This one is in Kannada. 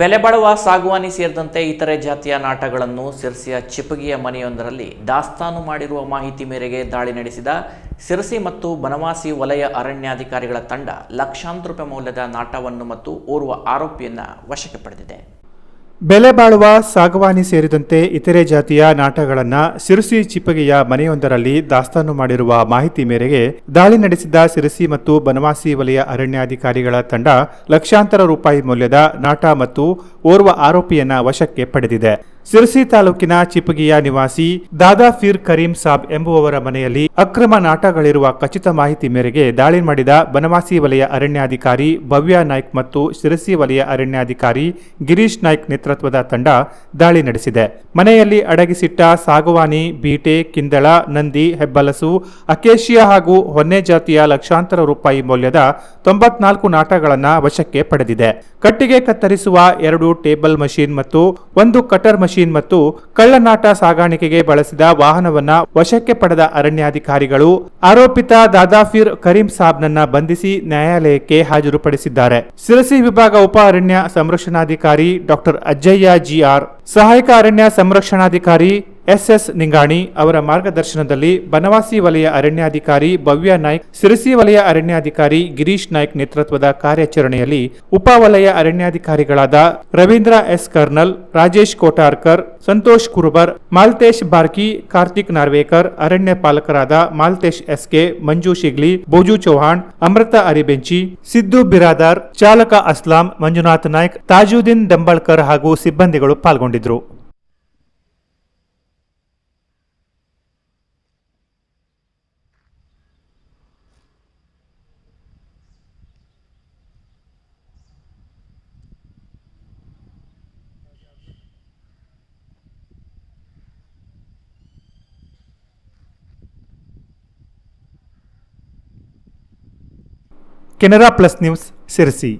ಬೆಲೆ ಬಾಳುವ ಸಾಗುವಾನಿ ಸೇರಿದಂತೆ ಇತರೆ ಜಾತಿಯ ನಾಟಗಳನ್ನು ಸಿರ್ಸಿಯ ಚಿಪಗಿಯ ಮನೆಯೊಂದರಲ್ಲಿ ದಾಸ್ತಾನು ಮಾಡಿರುವ ಮಾಹಿತಿ ಮೇರೆಗೆ ದಾಳಿ ನಡೆಸಿದ ಸಿರಸಿ ಮತ್ತು ಬನವಾಸಿ ವಲಯ ಅರಣ್ಯಾಧಿಕಾರಿಗಳ ತಂಡ ಲಕ್ಷಾಂತರ ರೂಪಾಯಿ ಮೌಲ್ಯದ ನಾಟವನ್ನು ಮತ್ತು ಓರ್ವ ಆರೋಪಿಯನ್ನು ವಶಕ್ಕೆ ಪಡೆದಿದೆ. ಬೆಲೆ ಬಾಳುವ ಸಾಗವಾನಿ ಸೇರಿದಂತೆ ಇತರೆ ಜಾತಿಯ ನಾಟಗಳನ್ನು ಸಿರಸಿ ಚಿಪ್ಪಗೆಯ ಮನೆಯೊಂದರಲ್ಲಿ ದಾಸ್ತಾನು ಮಾಡಿರುವ ಮಾಹಿತಿ ಮೇರೆಗೆ ದಾಳಿ ನಡೆಸಿದ ಸಿರಸಿ ಮತ್ತು ಬನವಾಸಿ ವಲಯ ಅರಣ್ಯಾಧಿಕಾರಿಗಳ ತಂಡ ಲಕ್ಷಾಂತರ ರೂಪಾಯಿ ಮೌಲ್ಯದ ನಾಟ ಮತ್ತು ಓರ್ವ ಆರೋಪಿಯನ್ನ ವಶಕ್ಕೆ ಪಡೆದಿದೆ. ಸಿರಸಿ ತಾಲೂಕಿನ ಚಿಪಗಿಯ ನಿವಾಸಿ ದಾದಾ ಫೀರ್ ಕರೀಂ ಸಾಬ್ ಎಂಬುವವರ ಮನೆಯಲ್ಲಿ ಅಕ್ರಮ ನಾಟಗಳಿರುವ ಖಚಿತ ಮಾಹಿತಿ ಮೇರೆಗೆ ದಾಳಿ ಮಾಡಿದ ಬನವಾಸಿ ವಲಯ ಅರಣ್ಯಾಧಿಕಾರಿ ಭವ್ಯ ನಾಯ್ಕ್ ಮತ್ತು ಸಿರಸಿ ವಲಯ ಅರಣ್ಯಾಧಿಕಾರಿ ಗಿರೀಶ್ ನಾಯ್ಕ್ ನೇತೃತ್ವದ ತಂಡ ದಾಳಿ ನಡೆಸಿದೆ. ಮನೆಯಲ್ಲಿ ಅಡಗಿಸಿಟ್ಟ ಸಾಗುವಾನಿ, ಬೀಟೆ, ಕಿಂದಳ, ನಂದಿ, ಹೆಬ್ಬಲಸು, ಅಕೇಶಿಯಾ ಹಾಗೂ ಹೊನ್ನೆ ಜಾತಿಯ ಲಕ್ಷಾಂತರ ರೂಪಾಯಿ ಮೌಲ್ಯದ ತೊಂಬತ್ನಾಲ್ಕು ನಾಟಗಳನ್ನು ವಶಕ್ಕೆ ಪಡೆದಿದೆ. ಕಟ್ಟಿಗೆ ಕತ್ತರಿಸುವ ಎರಡು ಟೇಬಲ್ ಮಷೀನ್ ಮತ್ತು ಒಂದು ಕಟರ್ ಮಷೀನ್ ಮತ್ತು ಕಳ್ಳನಾಟ ಸಾಗಾಣಿಕೆಗೆ ಬಳಸಿದ ವಾಹನವನ್ನ ವಶಕ್ಕೆ ಪಡೆದ ಅರಣ್ಯಾಧಿಕಾರಿಗಳು ಆರೋಪಿತ ದಾದಾಫೀರ್ ಕರೀಂ ಸಾಬ್ನನ್ನ ಬಂಧಿಸಿ ನ್ಯಾಯಾಲಯಕ್ಕೆ ಹಾಜರುಪಡಿಸಿದ್ದಾರೆ. ಸಿರಸಿ ವಿಭಾಗ ಉಪ ಅರಣ್ಯ ಸಂರಕ್ಷಣಾಧಿಕಾರಿ ಡಾಕ್ಟರ್ ಅಜ್ಜಯ್ಯ ಜಿಆರ್, ಸಹಾಯಕ ಅರಣ್ಯ ಸಂರಕ್ಷಣಾಧಿಕಾರಿ ಎಸ್ಎಸ್ ನಿಂಗಾಣಿ ಅವರ ಮಾರ್ಗದರ್ಶನದಲ್ಲಿ ಬನವಾಸಿ ವಲಯ ಅರಣ್ಯಾಧಿಕಾರಿ ಭವ್ಯ ನಾಯ್ಕ್, ಸಿರಸಿ ವಲಯ ಅರಣ್ಯಾಧಿಕಾರಿ ಗಿರೀಶ್ ನಾಯ್ಕ್ ನೇತೃತ್ವದ ಕಾರ್ಯಾಚರಣೆಯಲ್ಲಿ ಉಪ ವಲಯ ಅರಣ್ಯಾಧಿಕಾರಿಗಳಾದ ರವೀಂದ್ರ ಎಸ್ ಕರ್ನಲ್, ರಾಜೇಶ್ ಕೋಟಾರ್ಕರ್, ಸಂತೋಷ್ ಕುರುಬರ್, ಮಾಲ್ತೇಶ್ ಬಾರ್ಕಿ, ಕಾರ್ತಿಕ್ ನಾರ್ವೇಕರ್, ಅರಣ್ಯ ಪಾಲಕರಾದ ಮಾಲ್ತೇಶ್ ಎಸ್ಕೆ, ಮಂಜು ಶಿಗ್ಲಿ, ಬೋಜು ಚೌಹಾಣ್, ಅಮೃತ ಅರಿಬೆಂಚಿ, ಸಿದ್ದು ಬಿರಾದಾರ್, ಚಾಲಕ ಅಸ್ಲಾಂ, ಮಂಜುನಾಥ್ ನಾಯ್ಕ್, ತಾಜುದ್ದೀನ್ ದಂಬಳ್ಕರ್ ಹಾಗೂ ಸಿಬ್ಬಂದಿಗಳು ಪಾಲ್ಗೊಂಡಿದ್ರು ಕೆನರಾ ಪ್ಲಸ್ ನ್ಯೂಸ್ ಸಿರಸಿ